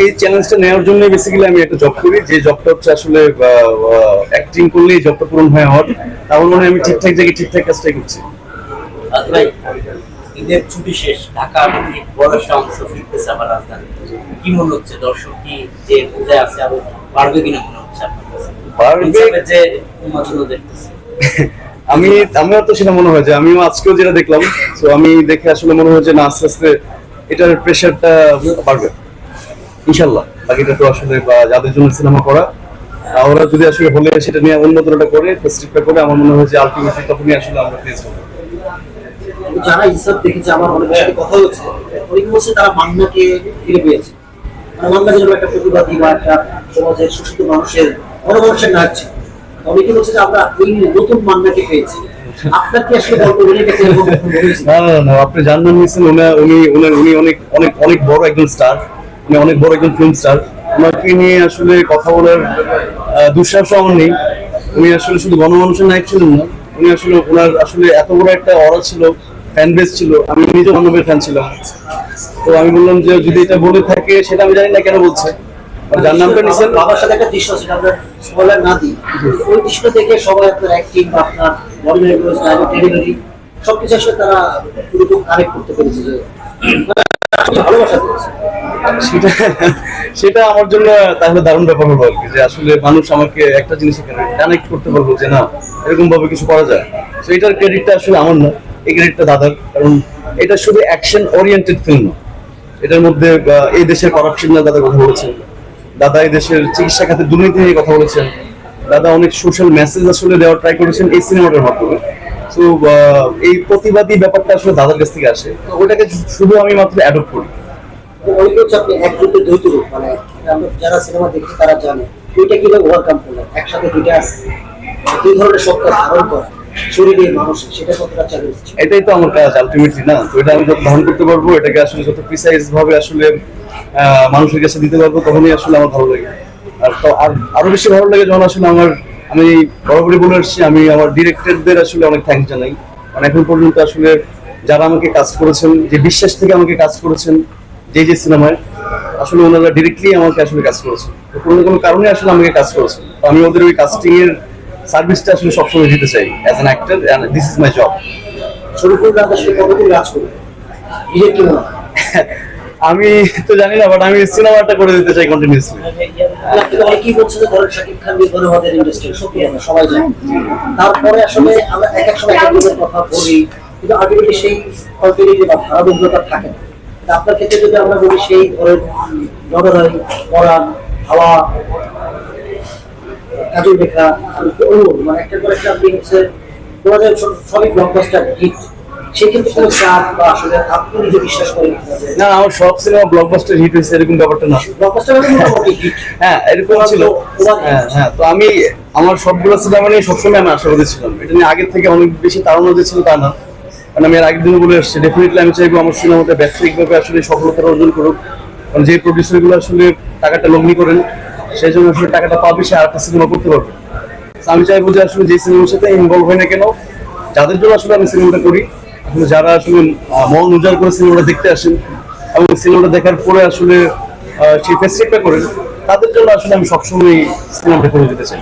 এই চ্যালেঞ্জটা নেওয়ার জন্য বেসিক্যালি আমি একটা জব করি। যে জবটা হচ্ছে আসলে অ্যাক্টিং করলে এই জবটা পূরণ হয় আমার তাহলে মনে হয় আমি ঠিকঠাক জায়গায় ঠিকঠাক কাজটাই করছি। আর ভাই ঈদের ছুটি শেষ ঢাকা বড় একটা অংশ ফিরতেছে আবার রাজধানী। কি মনে হচ্ছে দর্শক কি যে পূজায় আছে আরও বাড়বে কিনা মনে হচ্ছে আপনার কাছে? বাড়বে। যে উন্মাদনা দেখতেছে। আমি আমিও তো সেটা মনে হয় যে আমিও আজকেও যেটা দেখলাম তো আমি দেখে আসলে মনে হয় যে না আস্তে আস্তে এটার প্রেশারটা বাড়বে। ইনশাল্লাহ বাকিটা তো আসলে বা যাদের জন্য সিনেমা করা ওরা যদি আসলে হলে সেটা নিয়ে উন্নতটা করে ফেস্টিভটা করে আমার মনে হয় যে আলটিমেটলি তখনই আসলে আমরা ফেস করব। যারা হিসাব দেখেছে আমার অনেক সাথে কথা হচ্ছে অনেকে বলছে তারা মান্নাকে ফিরে পেয়েছে। মানে যেন একটা প্রতিবাদী বা একটা সমাজের শোষিত মানুষের গণমানুষের নাচ অনেকে বলছে যে আমরা ওই নতুন মান্নাকে পেয়েছি। আপনি জানবেন নিশ্চয় উনি উনি উনি- উনি অনেক অনেক অনেক বড় একজন স্টার উনি অনেক বড় একজন ফিল্ম স্টার ওনাকে নিয়ে আসলে কথা বলার দুঃসাহস আমার নেই। উনি আসলে শুধু গণমানুষের নায়ক ছিলেন না উনি আসলে ওনার আসলে এত বড় একটা অরা ছিল ফ্যান বেস ছিল আমি নিজে মানবের ফ্যান ছিলাম। তো আমি বললাম যে যদি এটা বলে থাকে সেটা আমি জানি না কেন বলছে। যার নামটা নিচ্ছেন বাবার সাথে একটা দৃশ্য আমরা স্পয়লার না দিই ওই দৃশ্যটা দেখে সবাই আপনার অ্যাক্টিং বা আপনার বডি ল্যাঙ্গুয়েজ ডেলিভারি সবকিছু আসলে তারা পুরোপুরি কানেক্ট করতে পেরেছে যে ভালোবাসা পেয়েছে সেটা সেটা আমার জন্য তাহলে দারুণ ব্যাপার হলো আর কি, যে আসলে মানুষ আমাকে একটা জিনিস কানেক্ট করতে পারব যে, না এরকম ভাবে কিছু করা যায়। তো এটার ক্রেডিটটা আসলে আমার না, এই ক্রেডিটটা দাদার, কারণ এটা শুধু অ্যাকশন ওরিয়েন্টেড ফিল্ম এটার মধ্যে এই দেশের করাপশন নিয়ে দাদা কথা বলেছেন, দাদা এই দেশের চিকিৎসা খাতে দুর্নীতি নিয়ে কথা বলেছেন, দাদা অনেক সোশ্যাল মেসেজ আসলে দেওয়ার ট্রাই করেছেন এই সিনেমাটার মাধ্যমে। তো এই প্রতিবাদী ব্যাপারটা আসলে দাদার কাছ থেকে আসে। তো ওটাকে শুধু আমি মাত্র অ্যাডপ্ট করি। এক মানে যারা সিনেমা তারা জানে। একসাথে ধরনের মানুষের, সেটা এটাই তো আমার কাজ আলটিমেটলি না? তো এটা আমি যত ধারণ করতে পারব, এটাকে আসলে যত প্রিসাইজ ভাবে আসলে মানুষের কাছে দিতে পারব, তখনই আসলে আমার ভালো লাগে। আর তো আরও বেশি ভালো লাগে যখন আসলে আমার, আমি বরাবরই বলে আসছি, আমি আমার ডিরেক্টরদের আসলে অনেক থ্যাংক জানাই। মানে এখন পর্যন্ত আসলে যারা আমাকে কাজ করেছেন, যে বিশ্বাস থেকে আমাকে কাজ করেছেন যে যে সিনেমায় আসলে ওনারা ডিরেক্টলি আমাকে আসলে কাজ করেছেন কোনো কোনো কারণে আসলে আমাকে কাজ করেছেন তো আমি ওদের ওই কাস্টিং এর সার্ভিসটা আসলে সবসময় দিতে চাই as an actor this is my job Shariful Raj আসলে কতদিন কাজ করবে? কি আমি তো জানি না বাট আমি সিনেমাটা করে দিতে চাই কন্টিনিউসলি আপনি অনেকেই বলছে যে ধরেন শাকিব খান নির্ভর আমাদের ইন্ডাস্ট্রি সত্যি আমরা সবাই জানি। তারপরে আসলে আমরা এক এক সময় এক কথা বলি কিন্তু আলটিমেটলি সেই কন্টিনিউটি বা ধারাবাহিকতা থাকে না। আপনার ক্ষেত্রে যদি আমরা বলি সেই ধরেন নগরাই পরাণ হাওয়া কাজল মানে একটা করে একটা আপনি হচ্ছে বলা যায় সবই ব্লকবাস্টার হিট সেক্ষেত্রে কোনো চাপ বা আসলে আপনি নিজে বিশ্বাস করেন না আমার সব সিনেমা ব্লকবাস্টার হিট হয়েছে এরকম ব্যাপারটা না। ব্লকবাস্টার মানে মোটামুটি হিট হ্যাঁ এরকম ছিল। হ্যাঁ হ্যাঁ তো আমি আমার সবগুলো সিনেমা নিয়ে সবসময় আমি আশাবাদী ছিলাম। এটা নিয়ে আগের থেকে অনেক বেশি তাড়ানো যে ছিল তা না। কারণ আমি এর আগের দিন বলে এসেছি ডেফিনেটলি আমি চাইব আমার সিনেমাটা ব্যবসায়িকভাবে আসলে সফলতা অর্জন করুক। কারণ যে প্রডিউসারগুলো আসলে টাকাটা লগ্নি করেন, সেই জন্য আসলে টাকাটা পাবে, সে আরেকটা সিনেমা করতে পারবে। আমি চাইব যে আসলে যে সিনেমার সাথে ইনভলভ হয় না কেন, যাদের জন্য আসলে আমি সিনেমাটা করি, আসলে যারা আসলে মন উজাড় করে সিনেমাটা দেখতে আসেন, এবং সিনেমাটা দেখার পরে আসলে সেই ফেস্টিভটা করেন, তাদের জন্য আসলে আমি সবসময় সিনেমাটা করে জানতে চাই